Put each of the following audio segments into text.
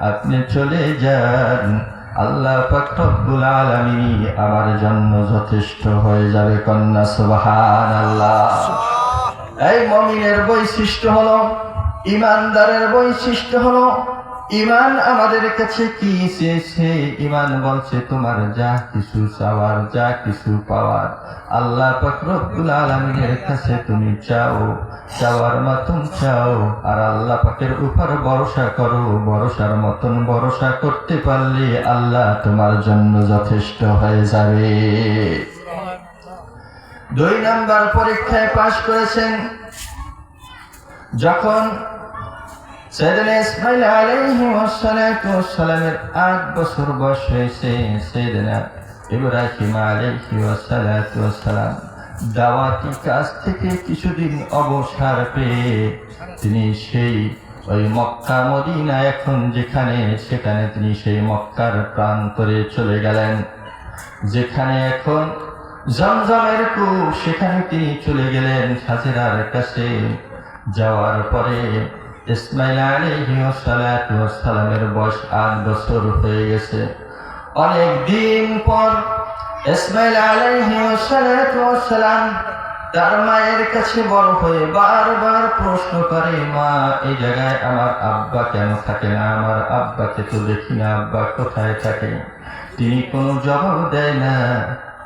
আপনি চলে যান। আল্লাহ রব্বুল আলামিন আমার জন্য যথেষ্ট হয়ে যাবে কন্যা সুবহান আল্লাহ এই মমিনের বৈশিষ্ট্য হলো ইমানদারের বৈশিষ্ট্য হলো ইমান আমাদের কাছে কি চেয়েছে ইমান বলছে, তোমার যা কিছু চাওয়ার, যা কিছু পাওয়ার, আল্লাহ পাক রব্বুল আলামিনের কাছে তুমি চাও, চাওয়ার মতন চাও, আর আল্লাহ পাকের উপর ভরসা করো, ভরসার মতন ভরসা করতে পারলে আল্লাহ তোমার জন্য যথেষ্ট হয়ে যাবে। দুই নাম্বার পরীক্ষায় পাশ করেছেন, যখন সৈয়দনা ইসমাইল আলাইহি আট বছর বয়স হয়েছে সৈয়দনা ইব্রাহিম আলাইহি দাওয়াতি কাজ থেকে কিছুদিন অবসর পেয়ে তিনি সেই ওই মক্কা মদিনা এখন যেখানে, সেখানে তিনি সেই মক্কার প্রান্তরে চলে গেলেন। যেখানে এখন জমজমের কূপ সেখানে তিনি চলে গেলেন হাজেরার কাছে। যাওয়ার পরে ইসমাইল সালামের বয়স আট বছর হয়ে গেছে। অনেক দিন পর ইসমাইল সালাম তার মায়ের কাছে বড় হয়ে বারবার প্রশ্ন করে, মা, এই জায়গায় আমার আব্বা কেন থাকে না? আমার আব্বাকে তো দেখি না, আব্বা কোথায় থাকে? তিনি কোনো জবাব দেয় না।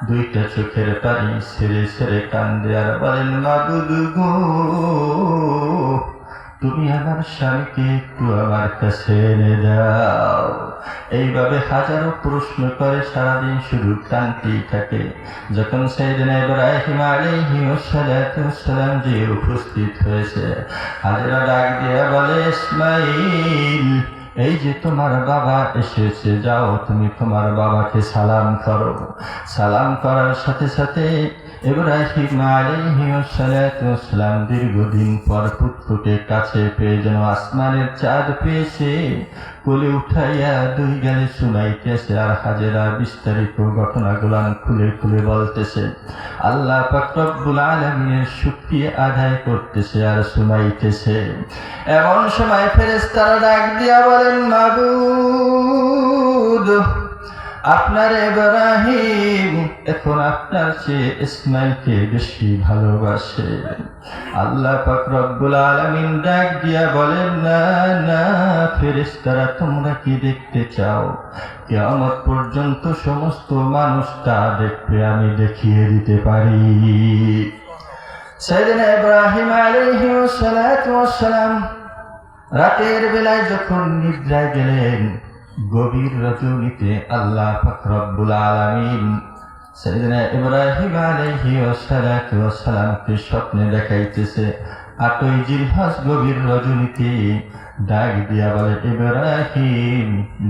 দুইটা চোখের পানি ছেড়ে ছেড়ে কান্দে আর বলেন মাবুদু গো। তুমি আমার স্বামীকে একটু আমার কাছে এনে দাও। এইভাবে হাজারো প্রশ্ন করে সারাদিন শুধু কান্তি থাকে। যখন সেইদিন ইব্রাহিম ওয়াসসালাম যে উপস্থিত হয়েছে, হাজরা ডাক দিয়ে বলে, ইসমাইল, এই যে তোমার বাবা এসেছে, যাও তুমি তোমার বাবাকে সালাম করো। সালাম করার সাথে সাথে ইব্রাহিম আলাইহি ওয়াসসালাতু দীর্ঘদিন পর পুত্রকে কাছে পেয়ে যেন আসমানের চাঁদ পেয়েছে। কোলে উঠাইয়া দুই গালে শুনাইতেছে আর হাজেরা বিস্তারিত ঘটনাগুলান খুলে খুলে বলতেছে। আল্লাহ পাক রব্বুল আলামিনের শুকরিয়া আদায় করতেছে আর শুনাইতেছে এমন সময় ফেরেশতারা ডাক দিয়া বলেন, মাবুদ আপনার ইব্রাহিম, এখন আপনার চেয়ে ইসমাইলকে বেশি ভালোবাসে। আল্লাহ পাক রব্বুল আলামিন ডাক দিয়া বলেন, না না, ফেরেশতারা, তোমরা কি দেখতে চাও? কিয়ামত পর্যন্ত সমস্ত মানুষ তা দেখবে, আমি দেখিয়ে দিতে পারি। সাইয়েদনা ইব্রাহিম ওয়াসসালাতু ওয়াসসালাম রাতের বেলায় যখন নিদ্রায় গেলেন গভীর রজনীতে আল্লাহ পাক রব্বুল আলামিন সাইয়েদনা ইব্রাহিম ওয়াসসালাতু ওয়াসসালামকে স্বপ্নে দেখাইতেছে আটই জিলহজ গভীর রজনীতে ডাক দিয়া বলে, ইব্রাহিম,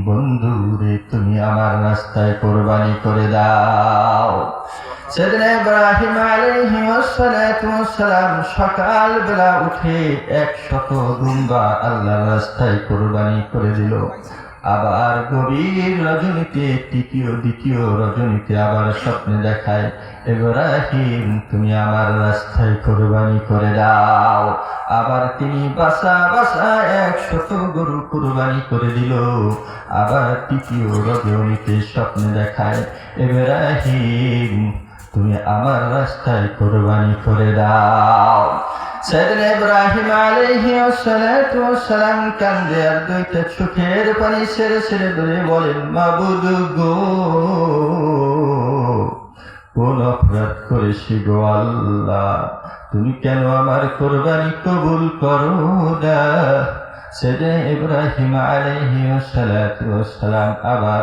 বন্ধু রে, তুমি আমার রাস্তায় কোরবানি করে দাও। সেদিন ইব্রাহিম আলাইহি ওয়াসসালাতু ওয়াসসালাম সকাল বেলা উঠে এক শত দুম্বা আল্লাহর রাস্তায় কোরবানি করে দিল। আবার গভীর রজনীতে, তৃতীয়, দ্বিতীয় রজনীতে আবার স্বপ্নে দেখায়, ইব্রাহিম, তুমি আমার রাস্তায় কোরবানি করে দাও। আবার তিনি বাসা বাসা এক শত গরু কোরবানি করে দিল। আবার তৃতীয় রজনীতে স্বপ্নে দেখায়, ইব্রাহিম, তুমি আমার রাস্তায় কোরবানি করে দাও। সেদিন ইব্রাহিম ওয়াসসালাতু ওয়াসসালাম কান্দে আর দুইটা চোখের পানি ছেড়ে ছেড়ে ধরে বলেন, মাবুদ গো, কোন অপরাধ করেছি গো আল্লাহ? তুমি কেন আমার কোরবানি কবুল করো না? সেদিন ইব্রাহিম ওয়াসসালাতু ওয়াসসালাম আবার,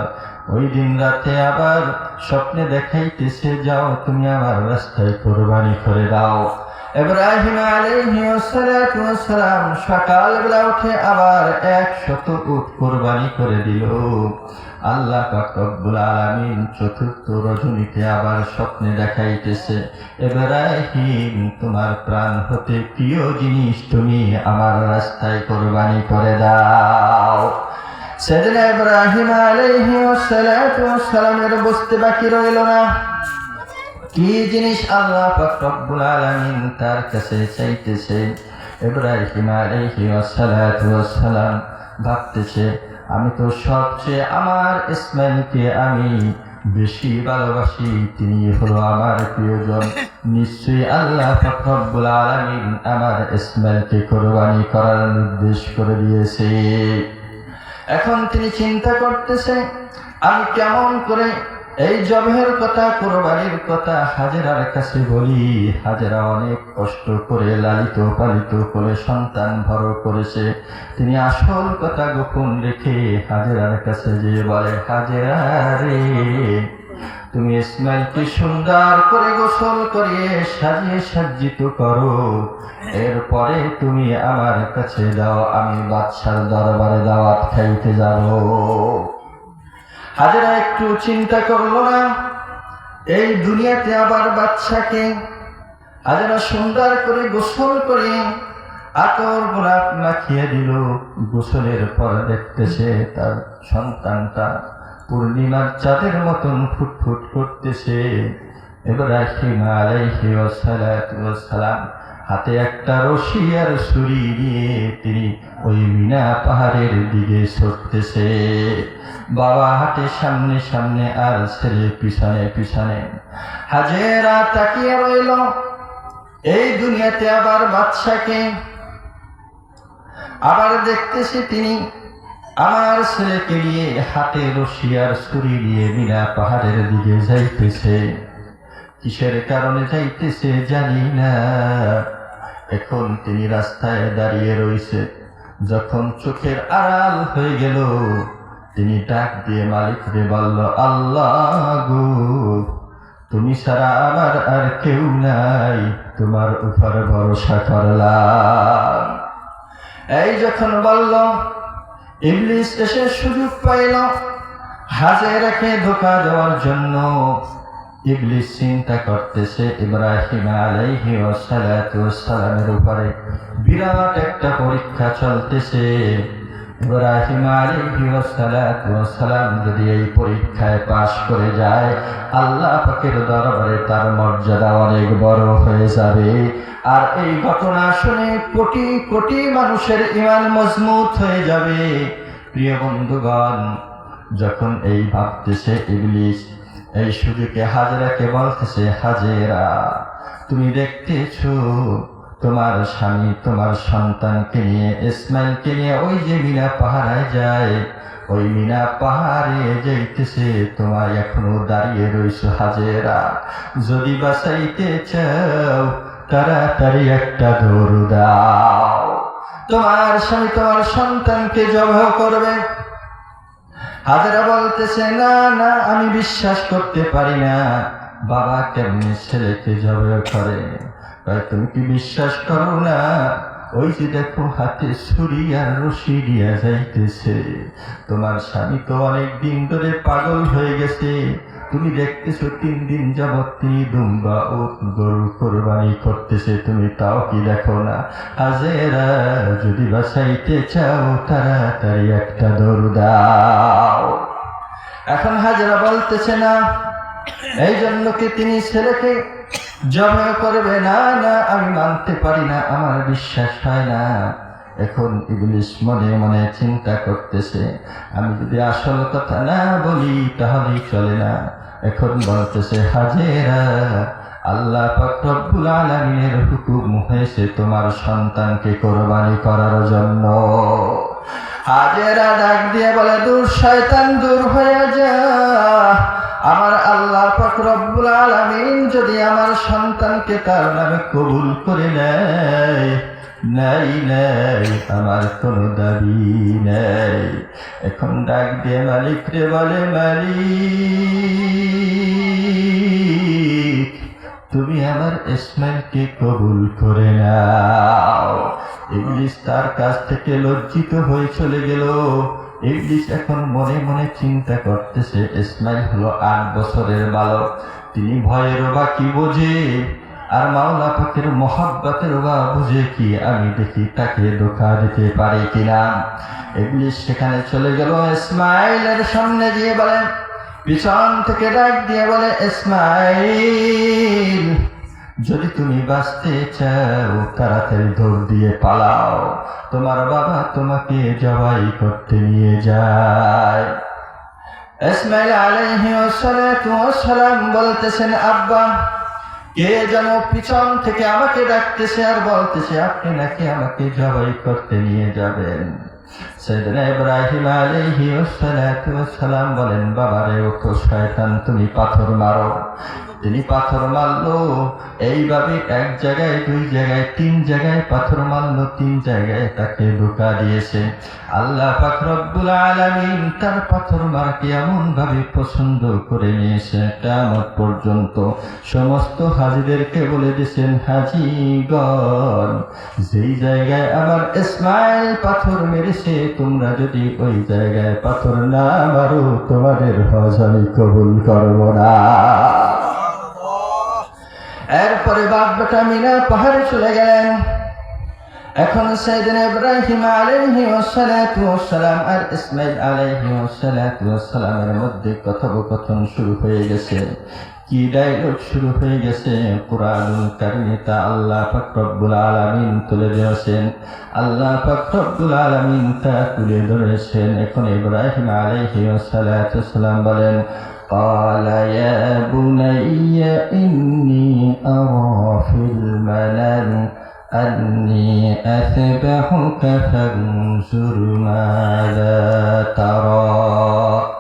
ওই দিন রাতে আবার স্বপ্নে দেখাইতেছে, যাও তুমি আমার রাস্তায় কোরবানি করে দাও। ইব্রাহিম ওয়াসসালাম সকালবেলা উঠে আবার এক শত উট কোরবানি করে দিল। আল্লাহ রব্বুল আলামিন চতুর্থ রজনীতে আবার স্বপ্নে দেখাইতেছে। ইব্রাহিম, তোমার প্রাণ হতে প্রিয় জিনিস তুমি আমার রাস্তায় কোরবানি করে দাও। সেদিন ইব্রাহিম ওয়াসসালামের বুঝতে বাকি রইল না। কি জিনিস আল্লাহ পাক রব্বুল আলামিন তার কাছে চাইতেছে? ইব্রাহিম আলাইহি ওয়াসসালাতু ওয়াসসালাম ভাবতেছে, আমি তো সবচেয়ে আমার ইসমাইলকে আমি বেশি ভালোবাসি, তিনি হলো আমার প্রিয়জন। নিশ্চয়ই আল্লাহ ফখরবুল আলমিন আমার ইসমাইলকে কোরবানি করার নির্দেশ করে দিয়েছে। এখন তিনি চিন্তা করতেছে আমি কেমন করে এই জবের কথা, কোরবানির কথা হাজেরার কাছে বলি। হাজেরা অনেক কষ্ট করে লালিত, পালিত করে সন্তান ভর করেছে। তিনি আসল কথা গোপন রেখে হাজেরার কাছে যে বলে, হাজেরা রে, তুমি ইসমাইলকে সুন্দর করে গোসল করিয়ে সাজিয়ে সাজ্জিত করো। এরপরে তুমি আমার কাছে দাও আমি বাদশার দরবারে দাওয়াত খাইতে যাব। হাজারা একটু চিন্তা করল না। এই দুনিয়াতে আবার বাচ্চাকে হাজারা সুন্দর করে গোসল করে আতর গোলাপ মাখিয়ে দিল। গোসলের পর দেখতেছে তার সন্তানটা পূর্ণিমার চাঁদের মতন ফুটফুট করতেছে। ইব্রাহিম আলাইহি ওয়াসালাম হাতে একটা রশি আর ছুরি নিয়ে তিনি ওই মিনা পাহাড়ের দিকে ছুটতেছে। বাবা হাতে সামনে সামনে আর ছেলে পিছনে পিছনে। হাজেরা তাকিয়ে রইল। এই দুনিয়াতে আবার বাদশাকে। আবার দেখতেছি তিনি আমার ছেলেকে নিয়ে হাতে রশি আর ছুরি নিয়ে মিনা পাহাড়ের দিকে যাইতেছে। কিসের কারণে যাইতেছে জানি না। এখন তিনি রাস্তায় দাঁড়িয়ে রয়েছে। যখন চোখের আড়াল হয়ে গেল, তিনি ডাক দিয়ে মালিকরে বলল, আল্লাহ গো, তুমি ছাড়া আমার আর কেউ নাই। তোমার উপর ভরসা করলাম। এই যখন বলল, ইবলিস এসে সুযোগ পাইল হাজেরাকে ধোকা দেওয়ার জন্য। ইবলিস চিন্তা করতেছে ইব্রাহিম আলাইহি ওয়াসসালামের উপরে। বিরাট একটা পরীক্ষা চলতেছে। ইব্রাহিম আলাইহি ওয়াসসালাম যদি এই পরীক্ষায় পাশ করে যায়, আল্লাহ পাকের দরবারে তার মর্যাদা অনেক বড় হয়ে যাবে। আর এই ঘটনা শুনে কোটি কোটি মানুষের ইমান মজবুত হয়ে যাবে। প্রিয় বন্ধুগণ, যখন এই ভাবতেছে ইবলিস এই সুযোগে হাজেরাকে বলতেছে, হাজেরা, তুমি দেখতেছ তোমার স্বামী তোমার সন্তানকে নিয়ে, ইসমাইলকে নিয়ে ওই যে মিনা পাহাড়ায় যায়। ওই মিনা পাহাড়ে যাইতেছে, তোমার এখনও দাঁড়িয়ে রয়েছে হাজেরা। যদি বাঁচাইতে চাও, তাড়াতাড়ি একটা দৌড় দাও। তোমার স্বামী তোমার সন্তানকে জবাহ করবে। হাজারা বলতেছে, না না, আমি বিশ্বাস করতে পারি না। বাবা কেমনি ছেলেকে জবাহ করে? তুমি কি বিশ্বাস করো না? ওই যে দেখো হাতে ছুরি আর রশি দিয়া যাইতেছে। তোমার স্বামী তো অনেক দিন ধরে পাগল হয়ে গেছে। তুমি দেখতেছো তিন দিন যাবৎ দুম্বা ও গরু কোরবানি করতেছে, তুমি তাও কি দেখো না? হাজেরা যদি বাসাইতে চাও, তাড়াতাড়ি একটা দৌড় দাও। এখন হাজরা বলতেছে না, এই জন্য কি তিনি ছেলেকে জমা করবে? না না, আমি মানতে পারি না, আমার বিশ্বাস হয় না। এখন ইবলিশ মনে মনে চিন্তা করতেছে, আমি যদি আসল কথা না বলি, তাহলেই চলে না। এখন বলতেছে হাজেরা। আল্লাহ পাক রব্বুল আলামিনের হুকুম হয়েছে তোমার সন্তানকে কোরবানি করার জন্য। হাজেরা ডাক দিয়ে বলে, দূর শয়তান, দূর হয়ে যা। আমার আল্লাহ পাক রব্বুল আলামিন যদি আমার সন্তানকে তার নামে কবুল করে নেয় নাই নাই, আমার কোনো দাবি নাই। এখন ডাক দিয়ে মালিক রে, বলে মালিক, তুমি আমার ইসমাইলকে কবুল করে নাও। ইংলিশ তার কাছ থেকে লজ্জিত হয়ে চলে গেল। ইংলিশ এখন মনে মনে চিন্তা করতেছে ইসমাইল হলো আট বছরের বালক। তিনি ভয়ের বা কি বোঝে আর মাওলা পাকের মহাব্বাতের বা বুঝে কি আমি দেখি তাকে ধোকা দিতে পারে কিনা? ইংলিশ সেখানে চলে গেল, ইসমাইলের সামনে দিয়ে বলে, পিছন থেকে ডাক দিয়ে বলে, ইসমাইল, যদি তুমি বাঁচতে চাও, তাড়াতাড়ি দৌড় দিয়ে পালাও। তোমার বাবা তোমাকে জবাই করতে নিয়ে যায়। ইসমাইল আলাইহি সালাম বলতেছেন, আব্বা কে যেন পিছন থেকে আমাকে ডাকতেছে আর বলতেছে, আপনি নাকি আমাকে জবাই করতে নিয়ে যাবেন? সেদিনা ইব্রাহিম আলাইহি সালাম বলেন, বাবারে ওঠো শয়তান, তুমি পাথর মারো। তিনি পাথর মারলো, এইভাবে এক জায়গায়, দুই জায়গায়, তিন জায়গায় পাথর মারলো, তিন জায়গায় তাকে ঢোকা দিয়েছে। আল্লাহ রব্বুল আলামিন তার পাথর মারাকে এমন ভাবে পছন্দ করে নিয়েছে কেমন পর্যন্ত। সমস্ত হাজিদেরকে বলে দিয়েছেন, হাজিগণ, যেই জায়গায় আমার ইসমাইল পাথর মেরেছে, তোমরা যদি ওই জায়গায় পাথর না মারো, তোমাদের হজ আমি কবুল করব না। এরপরে বাপ বেটা মিনা পাহাড়ে চলে গেলেন। এখন সাইদিন ইব্রাহিম ওয়াসসালাম আর ইসমাইল ওয়াসসালাতু মধ্যে কথোপকথন শুরু হয়ে গেছে। কি ডায়লগ শুরু হয়ে গেছে? কোরআনুল কারিমে আল্লাহ পাক রব্বুল আলামিন তুলে ধরেছেন। আল্লাহ পাক রব্বুল আলামিন তা তুলে ধরেছেন। এখন ইব্রাহিম ওয়াসসালাতু ওয়াসসালাম বলেন قال يا بني إني أرى في المنام أني أذبحك فانظر ماذا ترى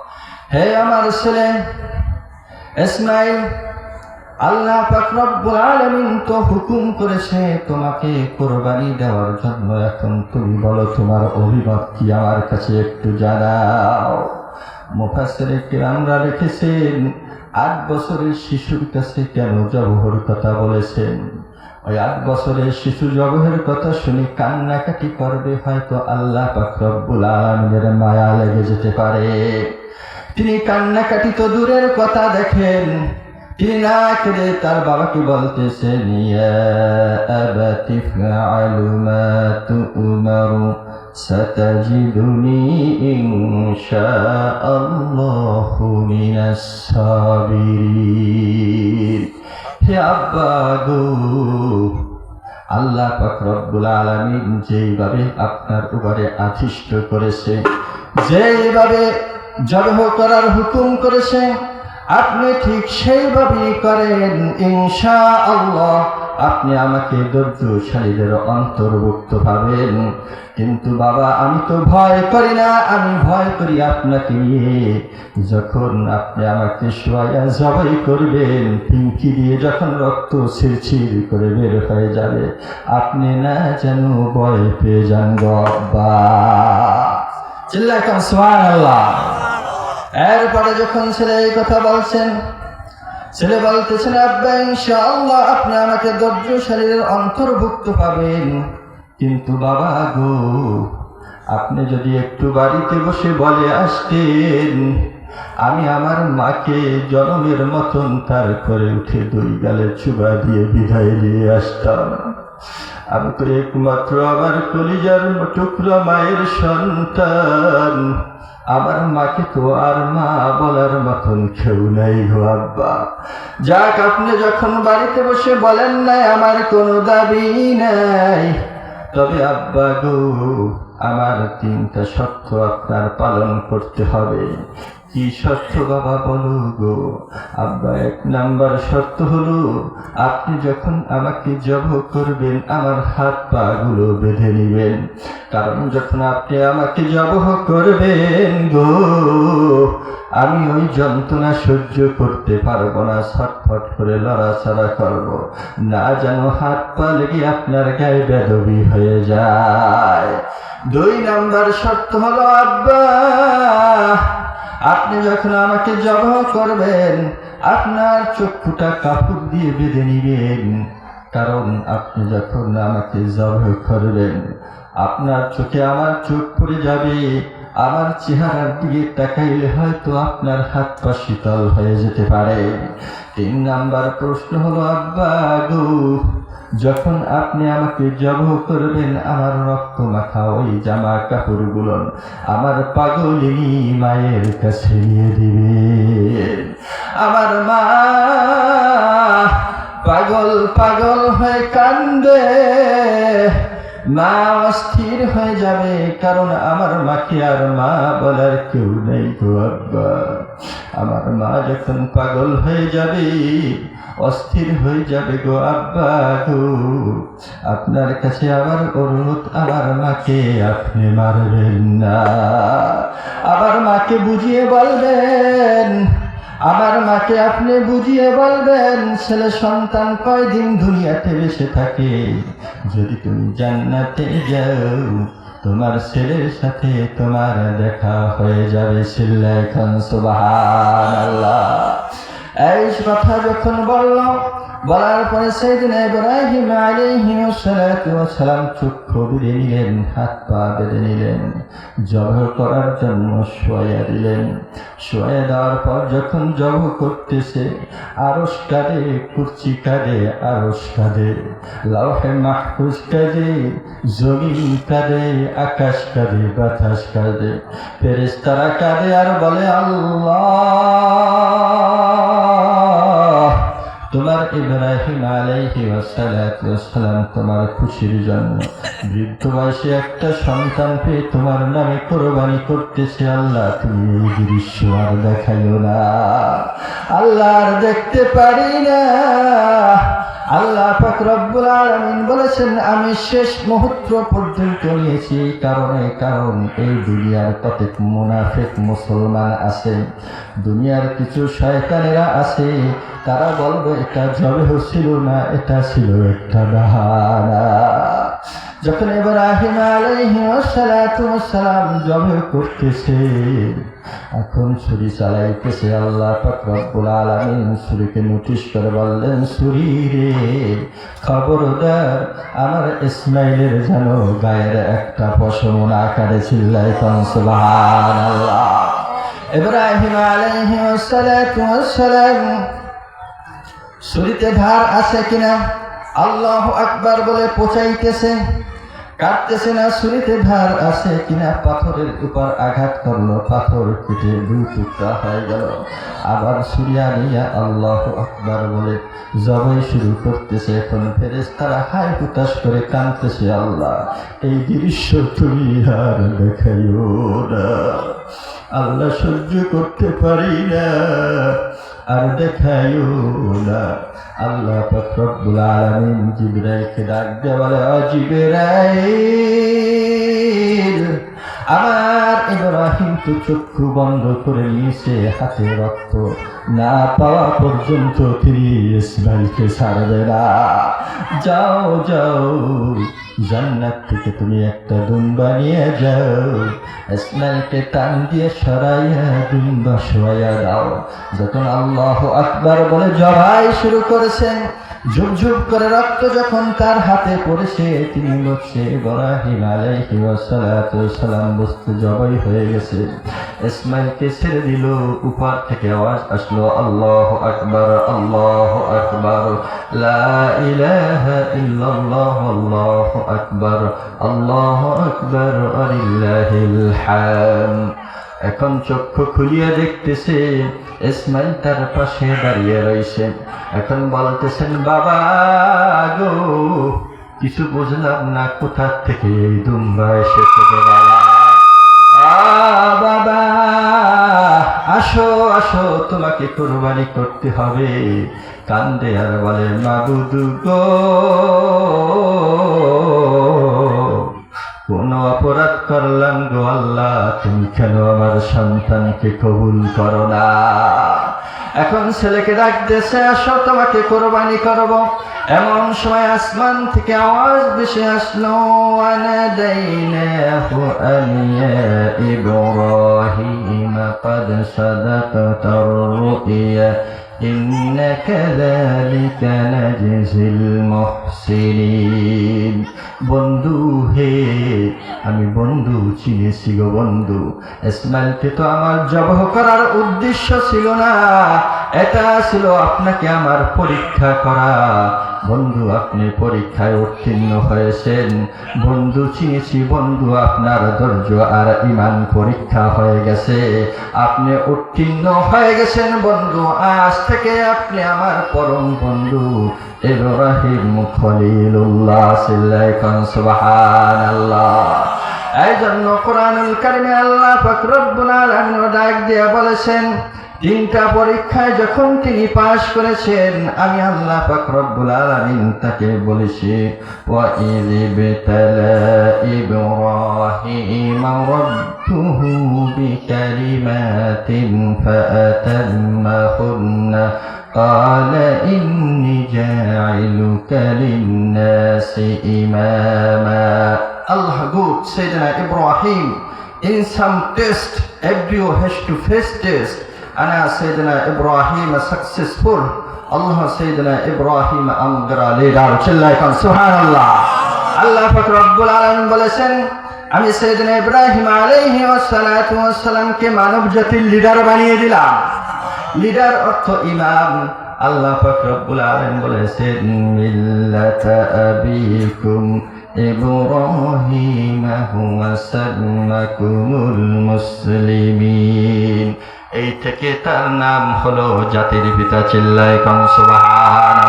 হে আমার ছেলে ইসমাইল আল্লাহ পাক রব্বুল আলামিন তো হুকুম করেছে তোমাকে কোরবানি দেওয়ার জন্য এখন তুমি বলো তোমার অভিমত কি আমার কাছে একটু জানাও মুফাসসিরে কিরামরা রেখেছেন আট বছরের শিশুর কাছে কেন জবহর কথা বলেছেন? ওই আট বছরের শিশু জবহের কথা শুনে কান্নাকাটি করবে, হয়তো আল্লাহ পাক রব্বুল আলামিনের মায়া লেগে যেতে পারে। তিনি কান্নাকাটি তো দূরের কথা দেখেন, তিনি না কেঁদে তার বাবাকে বলতেছেন, ইয়া আবাতি ফাআলু মা তু'মারু সাতাজিদুনি ইনশাআল্লাহু মিনাস সাবিরিন হে আব্বা গো, আল্লাহ পাক রব্বুল আলামিন যেইভাবে আপনার উপরে আধিষ্ঠ করেছে, যেইভাবে জবহ করার হুকুম করেছে, আপনি ঠিক সেইভাবেই করেন ইনশা আল্লাহ আপনি আমাকে ধৈর্যশালীদের অন্তর্ভুক্ত পাবেন কিন্তু বাবা, আমি তো ভয় করি না, আমি ভয় করি আপনাকে নিয়ে। যখন আপনি আমাকে সোয়া জবাই করবেন পিঙ্কি দিয়ে যখন রক্ত ছিরছির করে বের হয়ে যাবে, আপনি না যেন ভয় পেয়ে যান বা চিল্লাকাম সোয়ান আল্লাহ এরপরে যখন ছেলে এই কথা বলছেন ছেলে বলতেছেন আব্বা, ইনশাআল্লাহ আপনি আমাকে ধৈর্যশালীর অন্তর্ভুক্ত পাবেন। কিন্তু বাবা গো, আপনি যদি একটু বাড়িতে বসে বলে আসতেন, আমি আমার মাকে জনমের মতন তার করে উঠে দুই গালে চুবা দিয়ে বিদায় দিয়ে আসতাম। আমি তো একমাত্র আমার কলিজার টুকরা মায়ের সন্তান। আমার মাকে তো আর মা বলার মতন কেউ নাই গো আব্বা। যাক, আপনি যখন বাড়িতে বসে বলেন নাই, আমার কোনো দাবি নাই। তবে আব্বা গো, আমার তিনটা শর্ত আপনার পালন করতে হবে। কি শর্ত বাবা বলো গো? আব্বা, এক নাম্বার শর্ত হলো, আপনি যখন আমাকে জব করবেন, আমার হাত পা গুলো বেঁধে নিবেন। কারণ যখন আপনি আমাকে জবহ করবেন গো, আমি ওই যন্ত্রণা সহ্য করতে পারব না, ছটফট করে লড়াচড়া করব। না যেন হাত পা লেগে আপনার গায়ে বেদবি হয়ে যায়। দুই নাম্বার শর্ত হলো, আব্বা আপনি যখন আমাকে জবাহ করবেন, আপনার চক্ষুটা কাপড় দিয়ে বেঁধে নিবেন। কারণ আপনি যখন আমাকে জবাহ করবেন, আপনার চোখে আমার চোখ পড়ে যাবে, আমার চেহারার দিকে তাকাইলে হয়তো আপনার হাত পা শীতল হয়ে যেতে পারে। তিন নাম্বার প্রশ্ন হলো, আব্বা গো যখন আপনি আমাকে জব করবেন, আমার রক্ত মাখা ওই জামা কাপড় কাপড়গুলো আমার পাগলিনী মায়ের কাছে নিয়ে দিবে। আমার মা পাগল পাগল হয়ে কান্দে, মা অস্থির হয়ে যাবে, কারণ আমার মাকে আর মা বলার কেউ নেই গো আব্বা। আমার মা যখন পাগল হয়ে যাবে, অস্থির হয়ে যাবে গো আব্বা গো। আপনার কাছে আবার অনুরোধ, আমার মাকে আপনি মারবেন না। আবার মাকে বুঝিয়ে বলবেন, আমার মাকে আপনি বুঝিয়ে বলবেন, ছেলে সন্তান কয়দিন দুনিয়াতে বেঁচে থাকে? যদি তুমি জান্নাতে যাও তোমার ছেলের সাথে তোমার দেখা হয়ে যাবে সিল্লা এখন সুবাহ এই কথা যখন বলল বলার পরে সেদিন ইব্রাহিম ওয়াস চক্ষু বেঁধে নিলেন, হাত পা বেঁধে নিলেন জব করার জন্য শোয়া দিলেন। শোয়া দেওয়ার পর যখন জব করতেছে আরস কাঁদে কুর্চি কাঁদে আরস কাঁদে লাউহে মাহফুজ কাঁদে জমিন কাঁদে আকাশ কাঁদে বাতাস কাঁদে ফেরেশতারা কাঁদে আর বলে, আল্লাহ তোমার ইব্রাহিম আলাইহি ওয়াসালাম তোমার খুশির জন্য। বৃদ্ধ বয়সে একটা সন্তান পেয়ে তোমার নামে কোরবানি করতেছে আল্লাহ, তুমি এই দৃশ্য আর দেখাইও না। আল্লাহ আর দেখতে পারি না। আল্লাহ পাক রব্বুল বলেছেন, আমি শেষ মুহূর্ত পর্যন্ত নিয়েছি কারণে, কারণ এই দুনিয়ার কতক মুনাফেক মুসলমান আছে, দুনিয়ার কিছু শয়তানেরা আছে, তারা বলবে, এটা জবে হচ্ছিল না, এটা ছিল একটা বাহানা। যখন এবার আহিম আলাইহি সালাম জবে করতেছে এখন ছুরি চালাইতেছে আল্লাহ পাক রব্বুল আলামিন ছুরিকে নোটিশ করে বললেন, ছুরি রে, খবরদার, আমার ইসমাইলের যেন গায়ের একটা পশম কাটে চিল্লাই কন সুবহানাল্লাহ। ইব্রাহিম আলাইহি সালাতু সালাম ছুরিতে ধার আছে কিনা? আল্লাহ আকবার বলে পচাইতেছে কাটতেছে না, ছুরিতে ধার আছে কিনা, পাথরের উপর আঘাত করল, পাথর কেটে দুই টুকরা হয়ে গেল। আবার সুরিয়া নিয়ে আল্লাহ আকবার বলে, জবাই শুরু করতেছে এখন ফেরেস তারা হাই হুতাশ করে কাঁদতেছে আল্লাহ। এই দৃশ্য তুমি আর দেখাইও না। আল্লাহ সহ্য করতে পারি না। আর দেখাইও না আল্লাহ পাক আলমিন জিবরাইলকে ডাক দেওয়ালে বলে ও জিবরাইল আমার ইব্রাহিম তো চক্ষু বন্ধ করে নিয়েছে হাতে রক্ত না পাওয়া পর্যন্ত তিনি ইসমাইলকে ছাড়বে না। যাও যাও, জান্নাত থেকে তুমি একটা দুম্বা নিয়ে যাও। ইসমাইলকে টান দিয়ে সরাইয়া দুম্বা শোয়াইয়া দাও। যখন আল্লাহ আকবার বলে জবাই শুরু করেছেন ঝুপঝুপ করে রক্ত যখন তার হাতে পড়েছে, তিনি বলছে, ইব্রাহিম আলাইহি ওয়াসালাতু সালাম বস্তু জবাই হয়ে গেছে। ইসমাইলকে ছেড়ে দিল, উপর থেকে আওয়াজ আসলো, আল্লাহ আকবার আল্লাহ আকবার, লা ইলাহা ইল্লাল্লাহ, আল্লাহু আকবার আল্লাহু আকবার, আলিল্লাহিল হাম। এখন চক্ষু খুলিয়ে দেখতেছে ইসমাইল তার পাশে দাঁড়িয়ে রয়েছে এখন বলতেছেন, বাবা গো, কিছু বুঝলাম না, কোথা থেকে এই দুম্বা এসেছে বাবা? বাবা, আসো আসো, তোমাকে কোরবানি করতে হবে। কান্দে আর বলে, মাবুদু গো, কোন অপরাধ করলাম গো আল্লাহ তুমি কেন আমার সন্তানকে কবুল করো না এখন ছেলেকে ডাকতেছে আসো তোমাকে কোরবানি করব এমন সময় আসমান থেকে আওয়াজ ভেসে আসলো আনাদাইনাহু আনিয়া ইব্রাহিম قد صدقت الرؤيا إن كذلك نجزي المحسنين বন্ধু হে, আমি বন্ধু চিনেছি গো বন্ধু। ইসমাইলকে তো আমার জবহ করার উদ্দেশ্য ছিল না, এটা ছিল আপনাকে আমার পরীক্ষা করা। বন্ধু, আপনি পরীক্ষায় উত্তীর্ণ হয়েছেন। বন্ধু চিনেছি বন্ধু, আপনার ধৈর্য আর ইমান পরীক্ষা হয়ে গেছে। আপনি উত্তীর্ণ হয়ে গেছেন বন্ধু, আজ থেকে আপনি আমার পরম বন্ধু। ইব্রাহিম খলিলুল্লাহ সিল্লাইকুম সুবহানাল্লাহ। এই জন্য কোরআনুল কারিমে আল্লাহ পাক রব্বুল আলামিন ডাক দিয়ে বলেছেন তিনটা পরীক্ষায় যখন তিনি পাশ করেছেন আমি আল্লাহ পাক রব্বুল আলামিন তাকে বলেছি ওয়া ইযিবতালা Ibrahim রাব্বুহু বিকালিমাতিন ফাআতাম্মাহুন্না قال إني جاعلك للناس إماما Allah good Sayyidina Ibrahim in some test every has to face test أنا سيدنا إبراهيم successful الله سيدنا إبراهيم أمغرا leader চিল্লাইকান সুবহানাল্লাহ আল্লাহ পাক রব্বুল আলামিন বলেছেন আমি সৈয়দনা ইব্রাহিম আলাইহি ওয়াসসালাতু ওয়াসসালামকে মানব জাতির লিডার বানিয়ে দিলাম লিডার অর্থ ইমাম আল্লাহ পাক রব্বুল আলামিন বলেছেন মিল্লাতা আবিকুম ইব্রাহিম হুয়া সাম্মাকুমুল মুসলিমিন এই থেকে তার নাম হলো জাতির পিতা চিল্লায় কংসবাহান সুবহান।